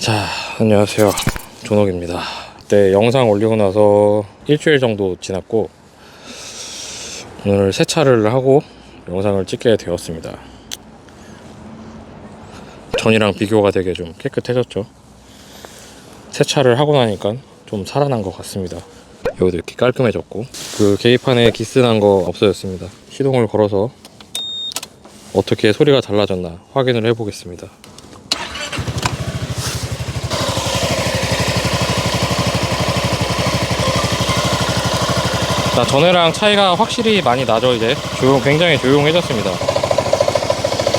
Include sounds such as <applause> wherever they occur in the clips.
자, 안녕하세요. 존옥입니다. 네, 영상 올리고 나서 일주일 정도 지났고, 오늘 세차를 하고 영상을 찍게 되었습니다. 전이랑 비교가 되게 좀 깨끗해졌죠. 세차를 하고 나니까 좀 살아난 것 같습니다. 여기도 이렇게 깔끔해졌고, 그 계기판에 기스 난 거 없어졌습니다. 시동을 걸어서 어떻게 소리가 달라졌나 확인을 해보겠습니다. 자, 전에랑 차이가 확실히 많이 나죠, 이제. 조용, 굉장히 조용해졌습니다.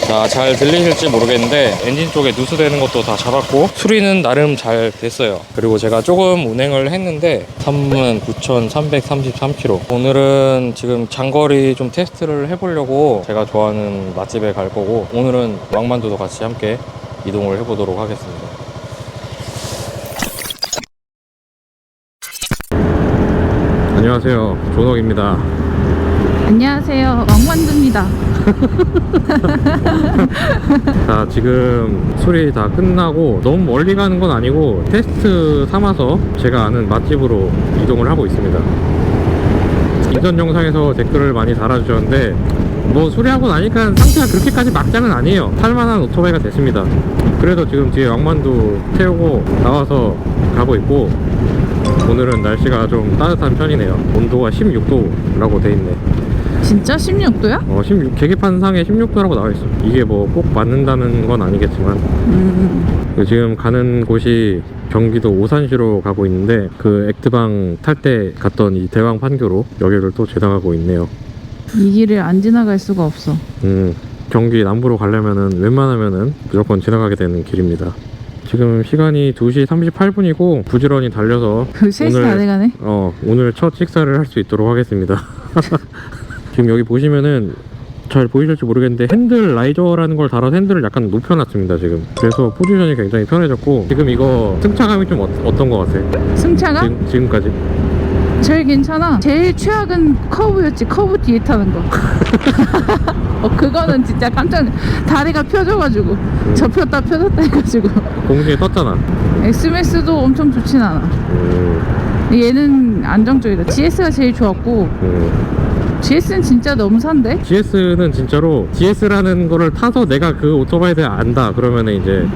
자, 잘 들리실지 모르겠는데, 엔진 쪽에 누수되는 것도 다 잡았고, 수리는 나름 잘 됐어요. 그리고 제가 조금 운행을 했는데, 39,333km. 오늘은 지금 장거리 좀 테스트를 해보려고 제가 좋아하는 맛집에 갈 거고, 오늘은 왕만두도 같이 함께 이동을 해보도록 하겠습니다. 안녕하세요. 존옥입니다. 안녕하세요. 왕만두입니다. <laughs> 자 지금 수리 다 끝나고 너무 멀리 가는 건 아니고 테스트 삼아서 제가 아는 맛집으로 이동을 하고 있습니다 이전 영상에서 댓글을 많이 달아주셨는데 뭐 수리하고 나니까 상태가 그렇게까지 막장은 아니에요 탈만한 오토바이가 됐습니다 그래도 지금 뒤에 왕만두 태우고 나와서 가고 있고 오늘은 날씨가 좀 따뜻한 편이네요 온도가 16도라고 돼 있네 진짜 16도야? 어, 16, 계기판 상에 16도라고 나와 있어. 이게 뭐 꼭 맞는다는 건 아니겠지만 음. 그 지금 가는 곳이 경기도 오산시로 가고 있는데 그 액트방 탈 때 갔던 이 대왕 판교로 여기를 또 지나가고 있네요. 이 길을 안 지나갈 수가 없어. 음, 경기 남부로 가려면은 웬만하면은 무조건 지나가게 되는 길입니다. 지금 시간이 2시 38분이고 부지런히 달려서 <laughs> 그 3시 다 돼가네. 어, 오늘 첫 식사를 할 수 있도록 하겠습니다. <laughs> 지금 여기 보시면은 잘 보이실지 모르겠는데 핸들 라이저라는 걸 달아서 핸들을 약간 높여놨습니다 지금 그래서 포지션이 굉장히 편해졌고 지금 이거 승차감이 좀 어, 어떤 것 같아? 승차가? 지금, 지금까지 제일 괜찮아. 제일 최악은 커브였지. 커브 뒤에 타는 거. <laughs> 어, 그거는 진짜 깜짝 놀- 다리가 펴져가지고 접혔다 펴졌다 해가지고 공중에 떴잖아 XMS도 엄청 좋진 않아. 음, 얘는 안정적이다. GS가 제일 좋았고 음. GS는 진짜 너무 산데? GS는 진짜로 GS라는 거를 타서 내가 그 오토바이에 대해 안다 그러면은 이제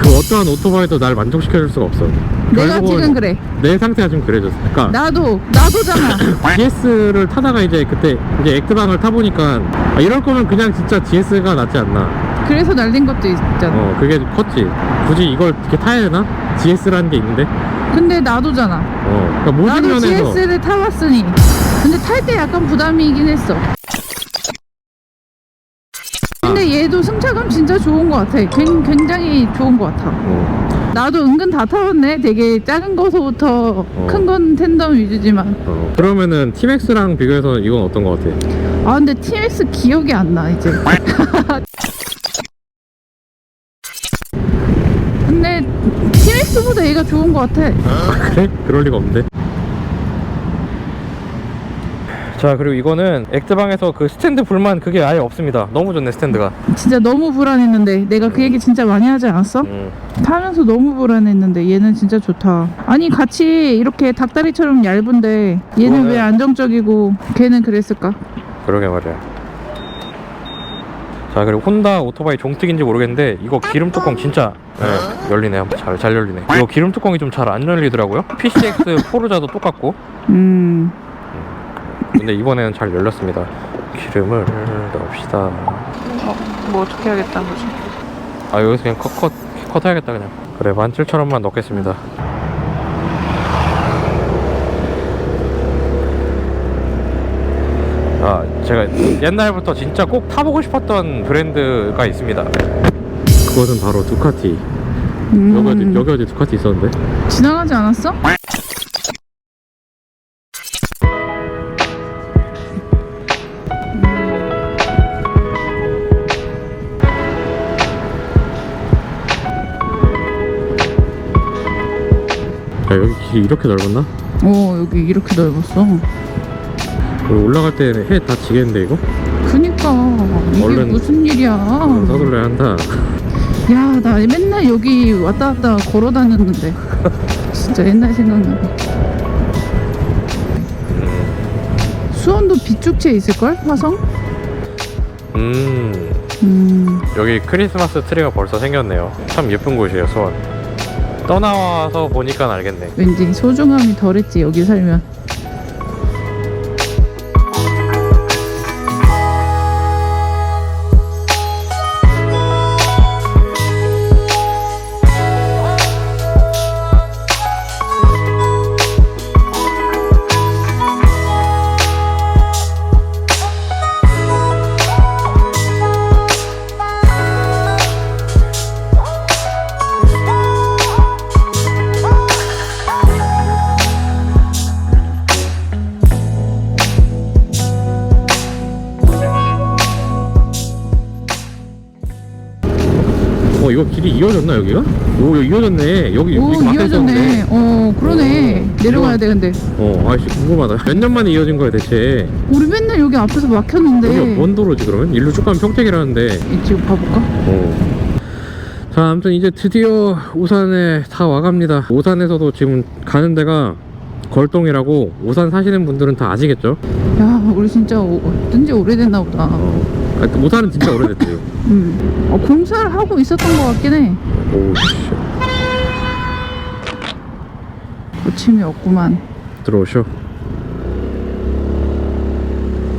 그 어떠한 오토바이도 날 만족시켜줄 수가 없어 내가 지금 그래. 내 상태가 지금 그래졌어 그러니까 나도 나도잖아. <laughs> GS를 타다가 이제 그때 이제 액트방을 타보니까 아, 이럴 거면 그냥 진짜 GS가 낫지 않나 그래서 날린 것도 있잖아. 어 그게 컸지 굳이 이걸 이렇게 타야 되나? GS라는 게 있는데 근데 나도잖아. 어 그러니까 모든 나도 면에서 GS를 타봤으니. 근데 탈 때 약간 부담이긴 했어. 근데 얘도 승차감 진짜 좋은 것 같아. 굉- 굉장히 좋은 것 같아. 어, 나도 은근 다 타봤네. 되게 작은 거서부터 큰건 텐덤 위주지만. 어. 그러면은 티맥스랑 비교해서 이건 어떤 거 같아? 아 근데 TX 기억이 안 나 이제. <laughs> 근데 TX보다 얘가 좋은 것 같아. 그래? 그럴 리가 없는데 자 그리고 이거는 액트방에서 그 스탠드 불만 그게 아예 없습니다 너무 좋네 스탠드가 진짜 너무 불안했는데 내가 그 얘기 진짜 많이 하지 않았어? 음. 타면서 너무 불안했는데 얘는 진짜 좋다. 아니 같이 이렇게 닭다리처럼 얇은데 얘는 그거는- 왜 안정적이고 걔는 그랬을까? 그러게 말이야. 자 그리고 혼다 오토바이 종특인지 모르겠는데 이거 기름 뚜껑 진짜 네, 열리네 잘, 잘 열리네 이거 기름 뚜껑이 좀 잘 안 열리더라고요 PCX 포르자도 똑같고 음 근데 이번에는 잘 열렸습니다. 기름을 넣읍시다. 뭐 어떻게 하겠다는 거지? 아 여기서 그냥 컷, 컷, 컷 해야겠다 그냥. 그래 17,000원만 넣겠습니다. 아 제가 옛날부터 진짜 꼭 타보고 싶었던 브랜드가 있습니다. 그것은 바로 두카티. 음, 여기 어디, 여기 어디 두카티 있었는데? 지나가지 않았어? 야 여기 길이 이렇게 넓었나? 어 여기 이렇게 넓었어. 여기 올라갈 때는 해다 지겠는데 이거? 그니까 이게 얼른- 무슨 일이야? 서둘러야 한다 야, 나 맨날 여기 왔다 갔다 걸어 다녔는데. 진짜 옛날 생각나네. 음, 수원도 비축제 있을걸? 화성? 음 음, 여기 크리스마스 트리가 벌써 생겼네요 참 예쁜 곳이에요 수원 떠나와서 보니까 알겠네 왠지 소중함이 덜했지, 여기 살면. 어 이거 길이 이어졌나 여기가? 오 여기 이어졌네 여기 오, 막혀 이어졌네. 있었는데. 어, 그러네. 오, 내려가야 이거- 돼, 근데. 어 아씨 궁금하다 몇 년 만에 이어진 거야 대체 우리 맨날 여기 앞에서 막혔는데. 여기가 뭔 도로지 그러면? 일로 쭉 가면 평택이라는데 이 지금 봐볼까? 어. 자 아무튼 이제 드디어 우산에 다 와갑니다 우산에서도 지금 가는 데가 걸동이라고 우산 사시는 분들은 다 아시겠죠? 야, 우리 진짜 오, 뜬지 오래됐나 보다. 어. 아, 우산은 진짜 오래됐대요 <laughs> 음. 어, 공사를 하고 있었던 것 같긴 해. 오 씨 고침이 없구만. 들어오쇼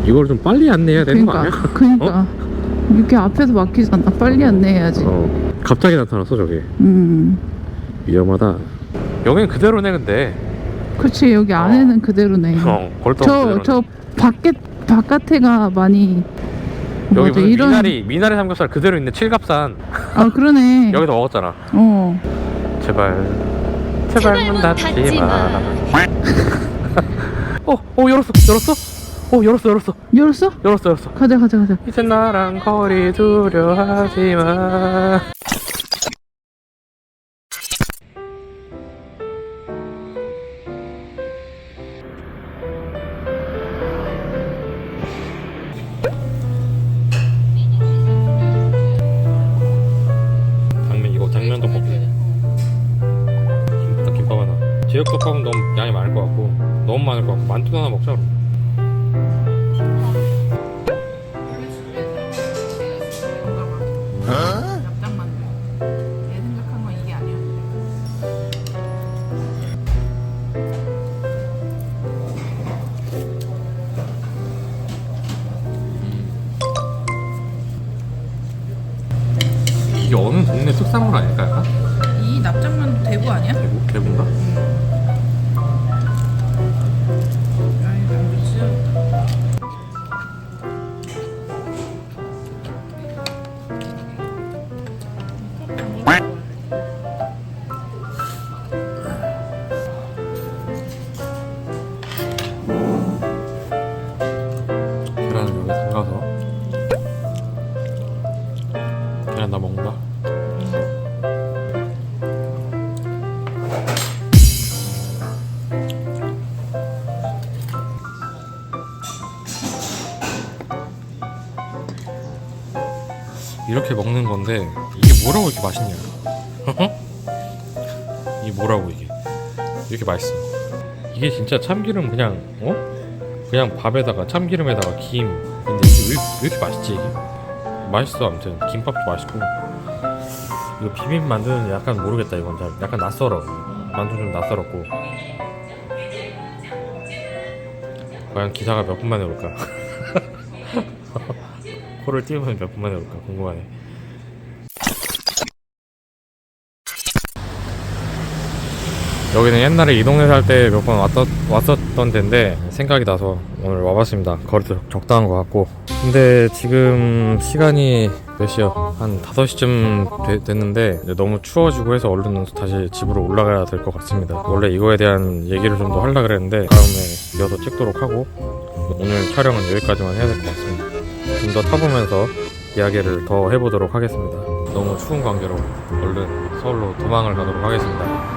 이걸 좀 빨리 안내해야 되는 거 그러니까, 아니야? 그러니까. <laughs> 이렇게 앞에서 막히잖아. 빨리 안내해야지. 어 갑자기 나타났어 저게 음. 위험하다 여긴 그대로네 근데 그렇지 여기 안에는 그대로네. 어 걸동 저 그대로네 저 밖에 바깥에가 많이 여기 맞아, 무슨 이런 미나리 미나리 삼겹살 그대로 있네 칠갑산 아 그러네. <laughs> 여기서 먹었잖아 어 제발 제발 문 닫지 마. <laughs> 어, 어 열었어, 열었어? 어 열었어, 열었어, 열었어? 열었어, 열었어. 가자 가자 가자. 이제 나랑 거리 두려 하지 마. 제육덮밥은 너무 양이 많을 것 같고 너무 많을 것 같고 만두 하나 먹자. 그럼. 납작만. 내 생각한 건 이게 아니었는데. 이게 어느 동네 특산물 아닐까요? 이 납작만 대구 아니야? 대구 대구인가? 계란 나 먹는다. 이렇게 먹는 건데 이게 뭐라고 이렇게 맛있냐? <laughs> 이게 뭐라고 이게 이렇게 맛있어? 이게 진짜 참기름 그냥 어? 그냥 밥에다가 참기름에다가 김 근데 이게 왜, 왜 이렇게 맛있지 이게? 맛있어. 아무튼 김밥도 맛있고. 이거 비빔 만두는 약간 모르겠다 이건 잘. 약간 낯설어. 만두 좀 낯설었고. 과연 기사가 몇 분 만에 올까? <laughs> 코를 띄우면 몇 분 만에 올까? 궁금하네 여기는 옛날에 이 동네 살때 몇 번 왔었던 데인데 생각이 나서 오늘 와봤습니다. 거리도 적당한 것 같고. 근데 지금 시간이 몇 시야? 한 5시쯤 됐는데 이제 너무 추워지고 해서 얼른 다시 집으로 올라가야 될 것 같습니다. 원래 이거에 대한 얘기를 좀 더 하려고 그랬는데 다음에 이어서 찍도록 하고 오늘 촬영은 여기까지만 해야 될 것 같습니다. 좀 더 타보면서 이야기를 더 해보도록 하겠습니다. 너무 추운 관계로 얼른 서울로 도망을 가도록 하겠습니다.